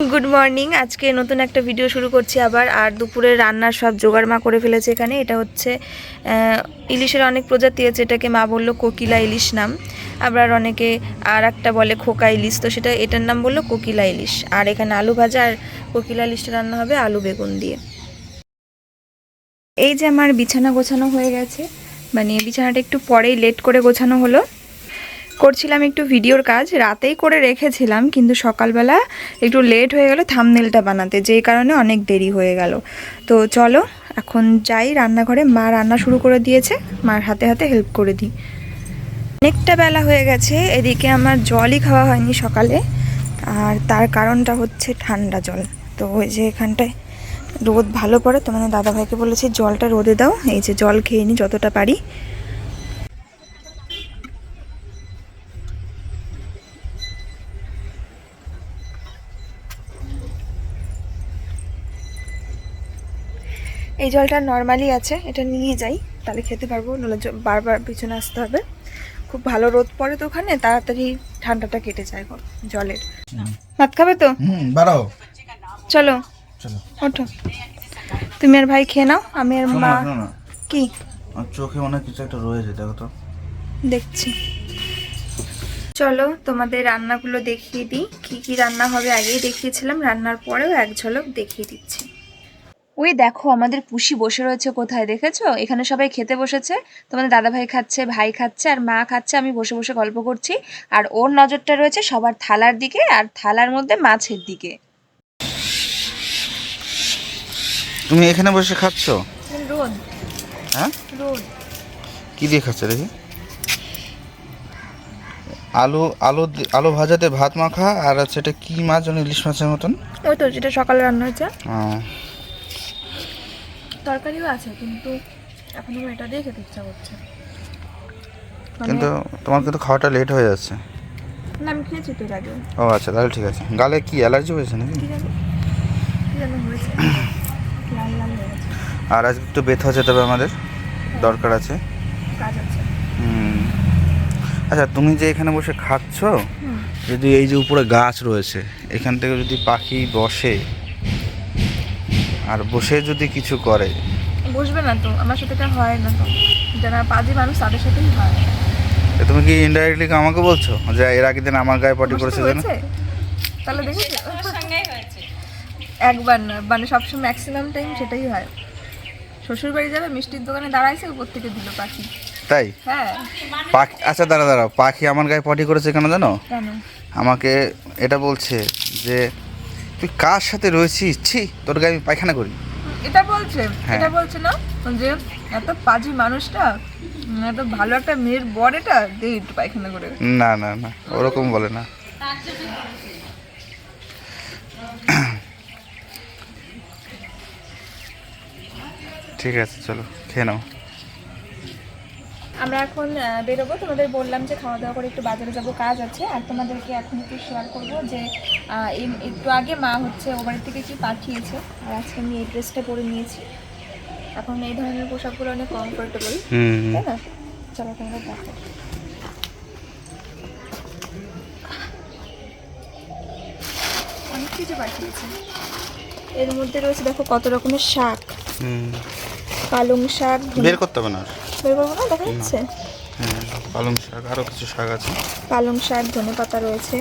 Good morning আজকে নতুন একটা ভিডিও শুরু করছি আবার। আর দুপুরে রান্নার সব জোগাড় মা করে ফেলেছে এখানে। এটা হচ্ছে ইলিশের অনেক প্রজাতি আছে। এটাকে মা বলল কোকিলা ইলিশ নাম। আবার অনেকে আর একটা বলে খোকা ইলিশ। তো সেটা, এটার নাম বলল কোকিলা ইলিশ। আর এখানে আলু ভাজা আর কোকিলা ইলিশটা রান্না হবে আলু বেগুন দিয়ে। এই যে আমার বিছানা গোছানো হয়ে গেছে। মানে বিছানাটা একটু পরেই লেট করে গোছানো হলো। করছিলাম একটু ভিডিওর কাজ, রাতেই করে রেখেছিলাম, কিন্তু সকালবেলা একটু লেট হয়ে গেল থামনেলটা বানাতে, যেই কারণে অনেক দেরি হয়ে গেল। তো চলো, এখন যাই রান্নাঘরে, মা রান্না শুরু করে দিয়েছে, মার হাতে হাতে হেল্প করে দিই। অনেকটা বেলা হয়ে গেছে, এদিকে আমার জলই খাওয়া হয়নি সকালে, আর তার কারণটা হচ্ছে ঠান্ডা জল। তো ওই যে এখানটায় রোদ ভালো পড়ে, তো তোমাদের দাদাভাইকে বলেছি, জলটা রোদে দাও, এই যে জল খেয়ে নিই যতটা পারি। এই জলটা নর্মালি আছে এটা নিয়ে যাই। তাহলে খেতে পারব নাহলে বারবার পিছনে আসতে হবে। খুব ভালো রোদ পড়ে তো ওখানে তাড়াতাড়ি ঠান্ডাটা কেটে যায় জলের। ভাত খাবে তো? হুম বাড়াও। চলো। চলো। ওঠো। তুমি আর ভাই খেয়ে নাও আমি আর মা কি? চোখে মনে কিছু একটা রয়েছে দেখো তো। দেখছি। চলো তোমাদের রান্নাগুলো দেখিয়ে দিই। কি কি রান্না হবে আগেই দেখিয়েছিলাম রান্নার পরেও এক ঝলক দেখিয়ে দিচ্ছি। ওই দেখো আমাদের পুষি বসে রয়েছে কোথায় দেখেছ? এখানে সবাই খেতে বসেছে। তোমাদের দাদা ভাই খাচ্ছে ভাই খাচ্ছে আর মা খাচ্ছে। আমি বসে বসে গল্প করছি। আর ওর নজরটা রয়েছে সবার থালার দিকে আর থালার মধ্যে মাছের দিকে। তুমি এখানে বসে খাচ্ছ? রোদ। হ্যাঁ? রোদ। কি দিয়ে খাচ্ছ দেখি? আলু আলু আলু ভাজাতে ভাত মাখা আর এটা কি মাছ যেন ইলিশ মাছের মতন? ওই তো যেটা সকালে রান্না হয়েছে। আহ, তরকারিও আছে কিন্তু এখন আমার এটা দিয়ে খেতে ইচ্ছা করছে মানে- কিন্তু তোমার কিন্তু খাওয়াটা লেট হয়ে যাচ্ছে। না আমি খেয়েছি তো আগে ও আচ্ছা তাহলে ঠিক আছে। গালে কি অ্যালার্জি হয়েছে নাকি? আর আজকে একটু বেথা যেতে হবে আমাদের দরকার আছে। কাজ আছে। হুম। আচ্ছা তুমি যে এখানে বসে খাচ্ছ যদি এই যে উপরে গাছ রয়েছে এখান থেকে যদি পাখি বসে আর বসে যদি কিছু করে। বসবে না তো আমার সাথে এটা হয় না তো। যারা পাজি মানুষ তাদের সাথেই হয়। তুমি কি ইনডাইরেক্টলি আমাকে বলছো যে এর আগের দিন আমার গায়ে পটি আমার করেছে হয়েছে? তাহলে দেখেছ একবার না মানে সবসময় ম্যাক্সিমাম টাইম সেটাই হয়। শ্বশুর বাড়ি যাবে মিষ্টির দোকানে দাঁড়াইছে উপর থেকে দিল পাখি। তাই? হ্যাঁ। পাখি আচ্ছা দাঁড়া দাঁড়াও। পাখি আমার গায়ে পটি করেছে কেন জানো? কেন? আমাকে এটা বলছে যে তুই কার সাথে রয়েছিস? ছি তোর গায়ে আমি পায়খানা করি। এটা বলছে হ্যাঁ। এটা বলছে না? যে এত পাজি মানুষটা উম, এত ভালো একটা মেয়ের বর এটা দে একটু পায়খানা করে। না না না ওরকম বলে না। ঠিক আছে চলো খেয়ে নাও। আমরা এখন বেরোবো। তোমাদের বললাম যে খাওয়া দাওয়া করে একটু বাজারে যাব কাজ আছে। আর তোমাদেরকে এখন একটু শেয়ার করব যে একটু আগে মা হচ্ছে ও বাড়ি থেকে কি পাঠিয়েছে। আর আজকে আমি এই ড্রেসটা পরে নিয়েছি। এখন এই ধরনের পোশাকগুলো অনেক কমফোর্টেবল তাই না? চলো তোমরা দেখো অনেক কিছু পাঠিয়েছে। এর মধ্যে রয়েছে দেখো কত রকমের শাক। হুম। পালং শাক বের করতে হবে না। বের করব না? দেখা যাচ্ছে? হ্যাঁ পালং শাক আরও কিছু শাক আছে। পালং শাক ধনে পাতা রয়েছে।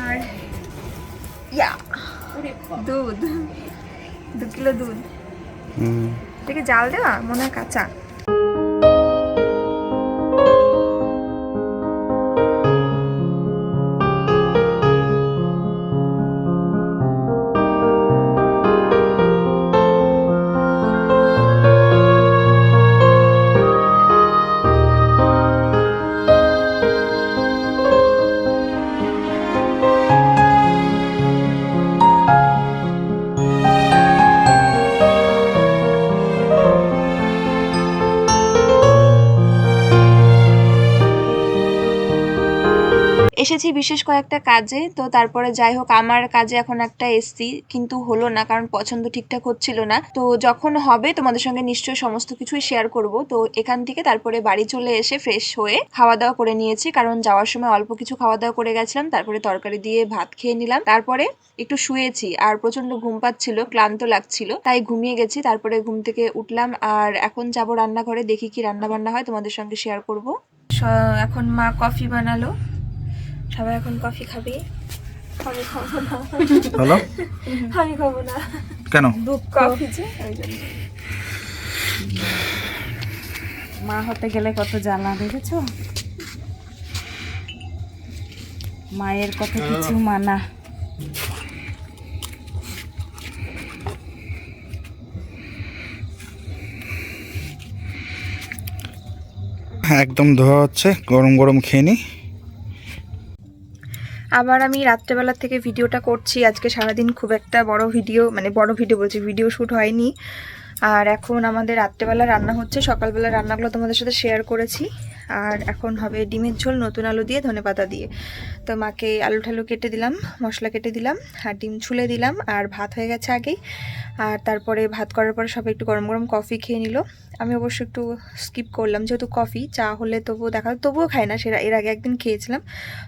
আর ইয়া দুধ। দু কিলো দুধ। হুম। দেখে জাল দেওয়া? মনে হয় কাঁচা। গেছি বিশেষ কয়েকটা কাজে, তো তারপরে যাই হোক আমার কাজে এখন একটা এসছি কিন্তু হলো না, কারণ পছন্দ ঠিকঠাক হচ্ছিল না। তো যখন হবে, তোমাদের সঙ্গে নিশ্চয়ই সমস্ত কিছুই শেয়ার করব। তো এখান থেকে তারপরে বাড়ি চলে এসে ফ্রেশ হয়ে খাওয়া দাওয়া করে নিয়েছি, কারণ যাওয়ার সময় অল্প কিছু খাওয়া দাওয়া করে গেছিলাম, তারপরে তরকারি দিয়ে ভাত খেয়ে নিলাম। তারপরে একটু শুয়েছি, আর প্রচণ্ড ঘুম পাচ্ছিল, ক্লান্ত লাগছিল, তাই ঘুমিয়ে গেছি। তারপরে ঘুম থেকে উঠলাম, আর এখন যাব রান্নাঘরে, দেখি কি রান্না বান্না হয়, তোমাদের সঙ্গে শেয়ার করব। এখন মা কফি বানালো। সবাই এখন কফি খাবে? আমি খাব না। হলো আমি খাব না। কেন? দুধ কফি যে ওই জন্য। মা হতে গেলে কত জ্বালা দেখেছ? মায়ের কত কিছু মানা। একদম ধোয়া হচ্ছে গরম গরম খেয়ে নি। আবার আমি রাত্রেবেলা থেকে ভিডিওটা করছি। আজকে সারাদিন খুব একটা বড় ভিডিও মানে বড় ভিডিও বলছি, ভিডিও শ্যুট হয়নি। আর এখন আমাদের রাত্রেবেলা রান্না হচ্ছে। সকালবেলা রান্নাগুলো তোমাদের সাথে শেয়ার করেছি। আর এখন হবে ডিমের ঝোল, নতুন আলু দিয়ে ধনেপাতা দিয়ে। তো মাকে আলু ঠালু কেটে দিলাম, মশলা কেটে দিলাম, আর ডিম ছুলে দিলাম, আর ভাত হয়ে গেছে আগেই। আর তারপরে ভাত করার পরে সবাই একটু গরম গরম কফি খেয়ে নিল। আমি অবশ্য একটু স্কিপ করলাম, যেহেতু কফি, চা হলে তবুও দেখা, তবুও খাই না সেটা এর আগে একদিন খেয়েছিলাম।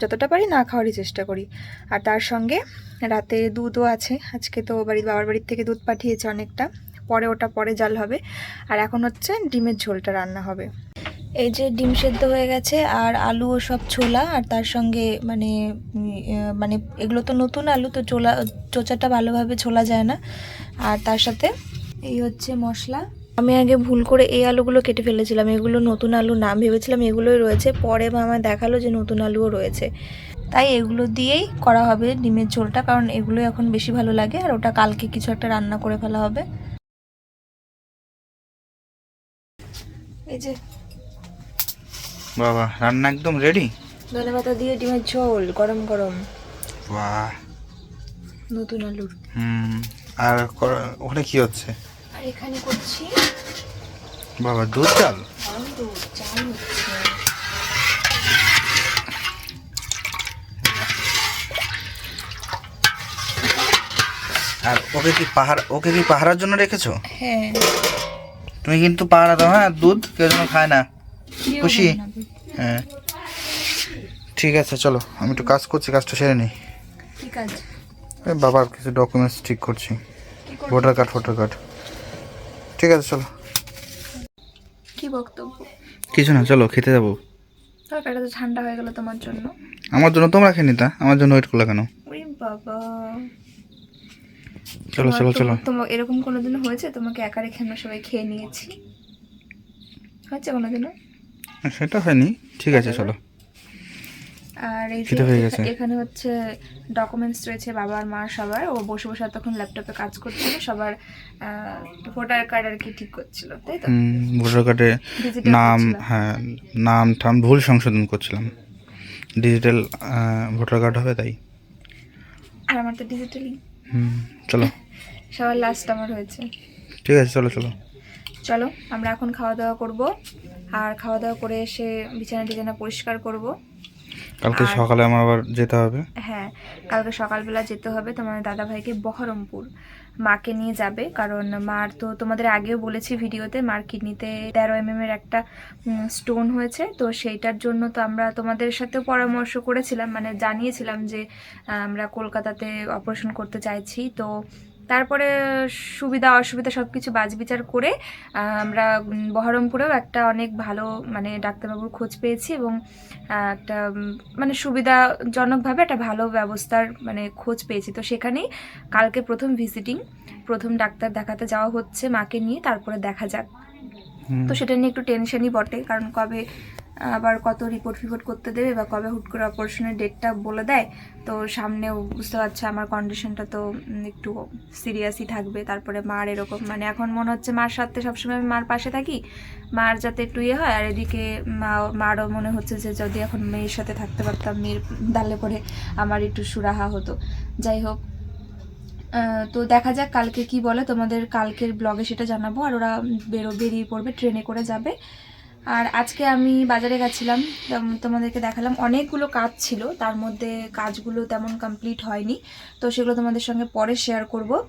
যতটা পারি না খাওয়ারই চেষ্টা করি। আর তার সঙ্গে রাতে দুধও আছে। আজকে তো বাড়ির, বাবার বাড়ির থেকে দুধ পাঠিয়েছে অনেকটা। পরে ওটা পরে জাল হবে। আর এখন হচ্ছে ডিমের ঝোলটা রান্না হবে। এই যে ডিম সেদ্ধ হয়ে গেছে, আর আলু ও সব ছোলা, আর তার সঙ্গে মানে মানে এগুলো তো নতুন আলু, তো চোলা চোচাটা ভালোভাবে ছোলা যায় না। আর তার সাথে এই হচ্ছে মশলা। আমি আগে ভুল করে এই আলুগুলো কেটে ফেলেছিলাম, এগুলো নতুন আলু না, ভেবেছিলাম এগুলোই রয়েছে। পরে বা মামা দেখাল যে নতুন আলুও রয়েছে। তাই এগুলো দিয়েই করা হবে ডিমের ঝোলটা, কারণ এগুলো এখন বেশি ভালো লাগে, আর ওটা কালকে কিছু একটা রান্না করে ফেলা হবে। এই যে। বাবা রান্না একদম রেডি ধনে পাতা দিয়ে ডিমের ঝোল গরম গরম। বাহ। নতুন আলুর। হুম আর ওখানে কি হচ্ছে? আর এখানে করছি বাবা দুধ চাল দুধ চাল হচ্ছে। আর ওকে কি পাহাড় ওকে কি পাহারার জন্য রেখেছো? হ্যাঁ। তুমি কিন্তু পাহারা দাও হ্যাঁ? দুধ কেউ যেন খায় না। খুশি? হ্যাঁ। ঠিক আছে চলো আমি একটু কাজ করছি কাজটা সেরে নিই। বাবার কিছু ডকুমেন্টস ঠিক করছি। ভোটার কার্ড ভোটার কার্ড ঠিক আছে চলো। কি বক্তব্য? কিছু না চলো খেতে যাব। তরকারিটা তো ঠান্ডা হয়ে গেল তোমার জন্য। আমার জন্য তোমরা খেয়ে নিতা আমার জন্য ওয়েট করলা কেন? বাবা। চলো চলো চলো। তোমার এরকম কোনোদিনও হয়েছে? তোমাকে একা রেখে আমরা সবাই খেয়ে নিয়েছি। হয়েছে কোনোদিনও? সেটা হয়নি। ঠিক আছে চলো। আর এই এখানে হচ্ছে ডকুমেন্টস রয়েছে বাবার মার সবার। ও বসে বসে তখন ল্যাপটপে কাজ করছিল। সবার ভোটার কার্ড আর কি ঠিক করছিল তাই তো? ভোটার কার্ডে নাম হ্যাঁ নাম ঠাম ভুল সংশোধন করছিলাম। ডিজিটাল ভোটার কার্ড হবে তাই। আর আমার তো ডিজিটালি হুম চলো। সবার লাস্ট আমার হয়েছে। ঠিক আছে চলো চলো। চলো আমরা এখন খাওয়া দাওয়া করব। আর খাওয়া দাওয়া করে এসে বিছানা টিছানা পরিষ্কার করব। কালকে সকালে আমার আবার যেতে হবে। হ্যাঁ কালকে সকালবেলা যেতে হবে তোমার দাদা ভাইকে বহরমপুর। মাকে নিয়ে যাবে। কারণ মার তো তোমাদের আগেও বলেছি ভিডিওতে, মার কিডনিতে তেরো এম এর একটা স্টোন হয়েছে। তো সেইটার জন্য তো আমরা তোমাদের সাথে পরামর্শ করেছিলাম মানে জানিয়েছিলাম যে আমরা কলকাতাতে অপারেশন করতে চাইছি। তো তারপরে সুবিধা অসুবিধা সব কিছু বাজবিচার করে আমরা বহরমপুরেও একটা অনেক ভালো মানে ডাক্তারবাবুর খোঁজ পেয়েছি এবং একটা মানে সুবিধাজনকভাবে একটা ভালো ব্যবস্থার মানে খোঁজ পেয়েছি। তো সেখানেই কালকে প্রথম ভিজিটিং প্রথম ডাক্তার দেখাতে যাওয়া হচ্ছে মাকে নিয়ে তারপরে দেখা যাক। তো সেটা নিয়ে একটু টেনশনই বটে কারণ কবে আবার কত রিপোর্ট ফিপোর্ট করতে দেবে বা কবে হুট করে অপারেশনের ডেটটা বলে দেয়, তো সামনেও বুঝতে পারছ আমার কন্ডিশনটা তো একটু সিরিয়াসই থাকবে। তারপরে মার এরকম মানে এখন মনে হচ্ছে মার সাথে সবসময় আমি মার পাশে থাকি, মার যাতে একটু ইয়ে হয়, আর এদিকে মা, মারও মনে হচ্ছে যে যদি এখন মেয়ের সাথে থাকতে পারতাম, মেয়ের দালে পরে আমার একটু সুরাহা হতো। যাই হোক তো দেখা যাক কালকে কি বলে। তোমাদের কালকের ব্লগে সেটা জানাব, আর ওরা বেরো বেরিয়ে পড়বে ট্রেনে করে যাবে। আর আজকে আমি বাজারে গেছিলাম তেম- তোমাদেরকে দেখালাম। অনেকগুলো কাজ ছিল, তার মধ্যে কাজগুলো তেমন কমপ্লিট হয়নি। তো সেগুলো তোমাদের সঙ্গে পরে শেয়ার করব।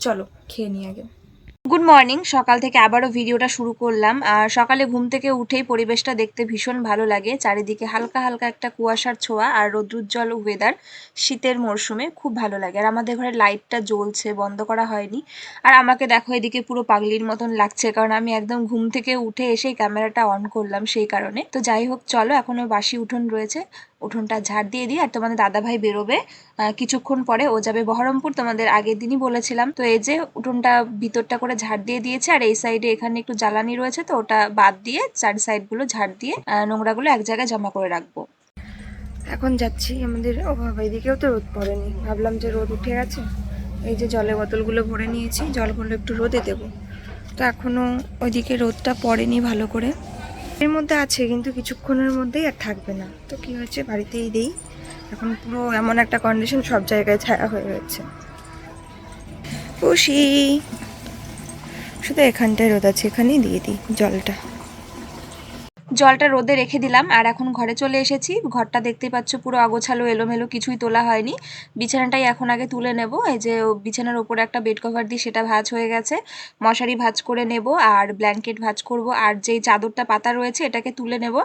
চলো, খেয়ে নিই আগে। গুড মর্নিং সকাল থেকে আবারও ভিডিওটা শুরু করলাম। আর সকালে ঘুম থেকে উঠেই পরিবেশটা দেখতে ভীষণ ভালো লাগে। চারিদিকে হালকা হালকা একটা কুয়াশার ছোঁয়া আর রৌদ্রোজ্জ্বল ওয়েদার শীতের মরশুমে খুব ভালো লাগে। আর আমাদের ঘরে লাইটটা জ্বলছে, বন্ধ করা হয়নি। আর আমাকে দেখো, এদিকে পুরো পাগলির মতন লাগছে। কারণ আমি একদম ঘুম থেকে উঠে এসেই ক্যামেরাটা অন করলাম সেই কারণে। তো যাই হোক, চলো, এখনও বাসি উঠোন রয়েছে। উঠোনটা ঝাড় দিয়ে দিই আর তোমাদের দাদাভাই বেরোবে। কিছুক্ষণ পরে ও যাবে বহরমপুর। তোমাদের আগের দিনই বলেছিলাম। তো এই যে উঠোনটা ভিতরটা করে ঝাড় দিয়ে দিয়েছে আর এই সাইডে এখানে একটু জ্বালানি রয়েছে তো ওটা বাদ দিয়ে চার সাইডগুলো ঝাড় দিয়ে নোংরাগুলো এক জায়গায় জমা করে রাখব। এখন যাচ্ছি আমাদের ও এদিকেও তো রোদ পড়েনি। ভাবলাম যে রোদ উঠে গেছে। এই যে জলের বোতলগুলো ভরে নিয়েছি, জলগুলো একটু রোদে দেবো। তো এখনও ওইদিকে রোদটা পড়েনি ভালো করে। এর মধ্যে আছে, কিন্তু কিছুক্ষণের মধ্যেই আর থাকবে না। তো কি হয়েছে? বাড়িতেই দেই। এখন পুরো এমন একটা কন্ডিশন সব জায়গায় ছায়া হয়ে রয়েছে। খুশি শুধু এখানটায় রোদ আছে, এখানেই দিয়ে দিই জলটা। জলটা রোদে রেখে দিলাম, আর এখন ঘরে চলে এসেছি। ঘরটা দেখতেই পাচ্ছ, পুরো অগোছালো, এলোমেলো, কিছুই তোলা হয়নি। বিছানাটাই এখন আগে তুলে নেব। এই যে বিছানার ওপরে একটা বেড কভার দিই, সেটা ভাঁজ হয়ে গেছে। মশারি ভাঁজ করে নেব, আর ব্ল্যাঙ্কেট ভাঁজ করব, আর যেই চাদরটা পাতা রয়েছে, এটাকে তুলে নেব।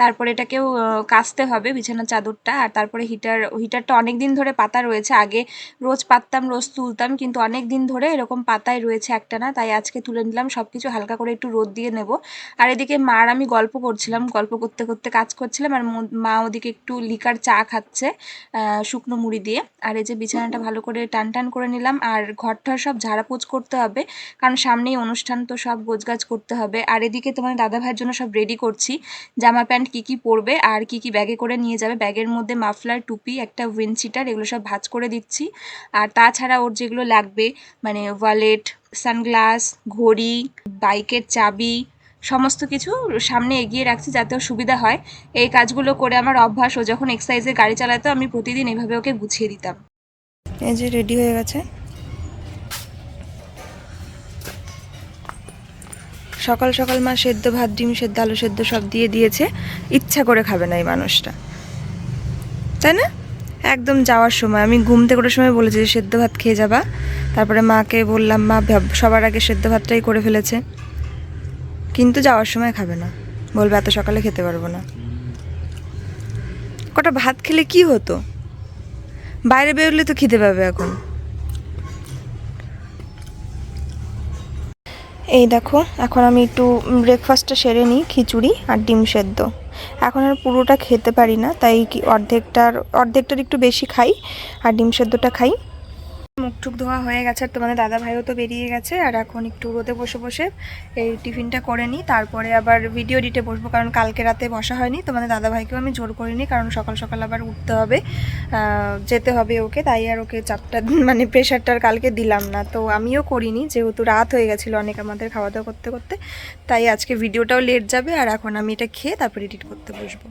তারপরে এটাকেও কাচতে হবে বিছানার চাদরটা, আর তারপরে হিটার হিটারটা অনেক দিন ধরে পাতা রয়েছে। আগে রোজ পাততাম, রোজ তুলতাম, কিন্তু অনেক দিন ধরে এরকম পাতায় রয়েছে একটা না, তাই আজকে তুলে নিলাম। সব কিছু হালকা করে একটু রোদ দিয়ে নেব। আর এদিকে মার আমি গল্প করছিলাম, গল্প করতে করতে কাজ করছিলাম আর মো- ওদিকে একটু লিকার চা খাচ্ছে শুকনো মুড়ি দিয়ে। আর এই যে বিছানাটা ভালো করে টান টান করে নিলাম আর ঘরটা সব ঝাড়াপোছ করতে হবে, কারণ সামনেই অনুষ্ঠান তো সব গোছগাছ করতে হবে। আর এদিকে তোমার দাদা ভাইয়ের জন্য সব রেডি করছি, জামা প্যান্ট কি কি পরবে আর কি কি ব্যাগে করে নিয়ে যাবে। ব্যাগের মধ্যে মাফলার, টুপি, একটা উইন্ডশিটার এগুলো সব ভাজ করে দিচ্ছি। আর তাছাড়া ওর যেগুলো লাগবে মানে ওয়ালেট সানগ্লাস ঘড়ি, বাইকের চাবি সমস্ত কিছু সামনে এগিয়ে রাখছি যাতে সুবিধা হয়। এই কাজগুলো করে আমার অভ্যাস, ও যখন এক্সারসাইজে গাড়ি চালাতো, আমি প্রতিদিন এভাবে ওকে গুছিয়ে দিতাম। এই যে রেডি হয়ে গেছে। সকাল সকাল মা সেদ্ধ ভাত, ডিম সেদ্ধ, আলু সেদ্ধ সব দিয়ে দিয়েছে। ইচ্ছা করে খাবে না এই মানুষটা। তাই না? একদম যাওয়ার সময়। আমি ঘুম থেকে সময় বলেছি যে, সেদ্ধ ভাত খেয়ে যাবা। তারপরে মাকে বললাম, মা, সবার আগে সেদ্ধ ভাতটাই করে ফেলেছে। কিন্তু যাওয়ার সময় খাবে না। বলবে, এত সকালে খেতে পারব না। কটা ভাত খেলে কি হতো? বাইরে বেরোলে তো খিদে পাবে এখন। এই দেখো, এখন আমি একটু ব্রেকফাস্টটা সেরে নিই, খিচুড়ি আর ডিম সেদ্ধ। এখন আর পুরোটা খেতে পারি না, তাই অর্ধেকটার অর্ধেকটার একটু বেশি খাই আর ডিম সেদ্ধটা খাই। মুখ টুক ধোয়া হয়ে গেছে, আর তোমাদের দাদা ভাইও তো বেরিয়ে গেছে, আর এখন একটু রোদে বসে বসে এই টিফিনটা করে নিই। তারপরে আবার ভিডিও এডিটে বসবো, কারণ কালকে রাতে বসা হয়নি, তোমাদের দাদা ভাইকেও আমি জোর করিনি কারণ সকাল সকাল আবার উঠতে হবে যেতে হবে ওকে, তাই আর ওকে চাপটা মানে প্রেশারটা আর কালকে দিলাম না। তো আমিও করিনি, যেহেতু রাত হয়ে গেছিল অনেক আমাদের খাওয়া দাওয়া করতে করতে, তাই আজকে ভিডিওটাও লেট যাবে, আর এখন আমি এটা খেয়ে তারপর এডিট করতে বসবো।